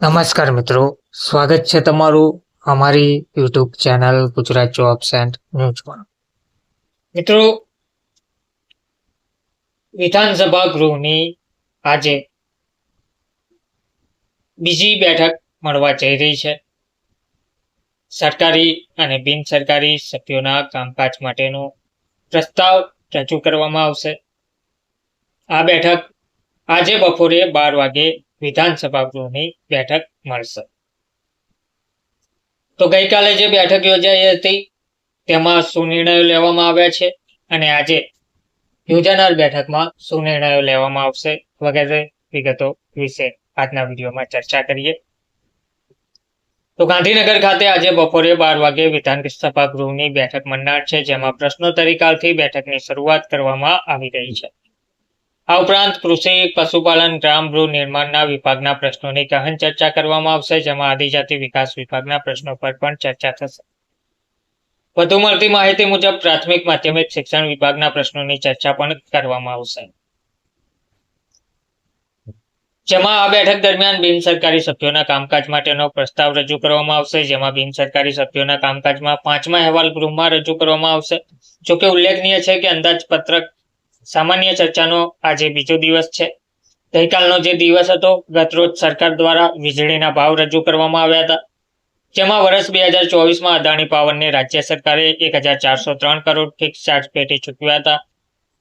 નમસ્કાર મિત્રો. સ્વાગત છે તમારું અમારી YouTube channel Gujarat jobs and ન્યૂઝમાં મિત્રો, વિધાનસભા ગૃહની આજે બીજી બેઠક મળવા જઈ રહી છે. સરકારી અને બિન સરકારી સભ્યોના કામકાજ માટેનો પ્રસ્તાવ રજૂ કરવામાં આવશે. આ બેઠક આજે બપોરે બાર વાગે વિધાનસભા ગૃહની બેઠક મળશે. તો ગઈકાલે જે બેઠક યોજાઈ હતી, તેમાં શું નિર્ણયો લેવામાં આવ્યા છે અને આજે યોજાનાર બેઠકમાં શું નિર્ણયો લેવામાં આવશે વગેરે વિગતો વિશે આજના વિડીયોમાં ચર્ચા કરીએ. તો ગાંધીનગર ખાતે આજે બપોરે બાર વાગે વિધાનસભા ગૃહની બેઠક મળનાર છે, જેમાં પ્રશ્નોત્તરી કાલથી બેઠકની શરૂઆત કરવામાં આવી રહી છે. આ ઉપરાંત કૃષિ, પશુપાલન, ગ્રામ નિર્માણના વિભાગના પ્રશ્નોની ગહન ચર્ચા કરવામાં આવશે, જેમાં આદિજાતિ વિકાસ વિભાગના પ્રશ્નો પર પણ ચર્ચા થશે. વધુ મળતી માહિતી મુજબ પ્રાથમિક માધ્યમિક શિક્ષણ વિભાગના પ્રશ્નોની ચર્ચા પણ કરવામાં આવશે. જેમાં આ બેઠક દરમિયાન બિન સરકારી સભ્યોના કામકાજ માટેનો પ્રસ્તાવ રજૂ કરવામાં આવશે, જેમાં બિન સરકારી સભ્યોના કામકાજમાં પાંચમા અહેવાલ ગૃહમાં રજૂ કરવામાં આવશે. જોકે ઉલ્લેખનીય છે કે અંદાજપત્રક સામાન્ય ચર્ચાનો આજે બીજો દિવસ છે. ગઈકાલનો જે દિવસ હતો, ગતરોજ સરકાર દ્વારા વીજળીના ભાવ રજૂ કરવામાં આવ્યા હતા. જેમાં વર્ષ બે હજાર ચોવીસમાં અદાણી પાવરને રાજ્ય સરકારે એક હજાર ચારસો ત્રણ કરોડ ફિક્સ ચાર્જ પેટે ચૂકવ્યા હતા.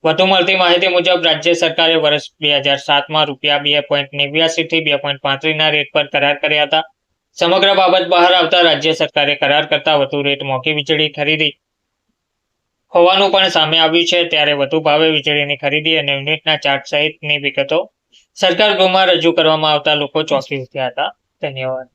વધુ મળતી માહિતી મુજબ, રાજ્ય સરકારે વર્ષ બે હજાર સાતમાં રૂપિયા બે પોઈન્ટ નેવ્યાસીથી બે પોઈન્ટ પાંત્રીસના રેટ પર કરાર કર્યા હતા. સમગ્ર બાબત બહાર આવતા રાજ્ય સરકારે કરાર કરતા વધુ રેટ મોંઘી વીજળી ખરીદી. હોવાનું પણ સામે આવ્યું છે. ત્યારે વધુ ભાવે વીજળીની ખરીદી અને યુનિટના ચાર્જ સહિતની વિગતો સરકાર ગૃહમાં રજૂ કરવામાં આવતા લોકો ચોંકી ઉઠ્યા હતા. ધન્યવાદ.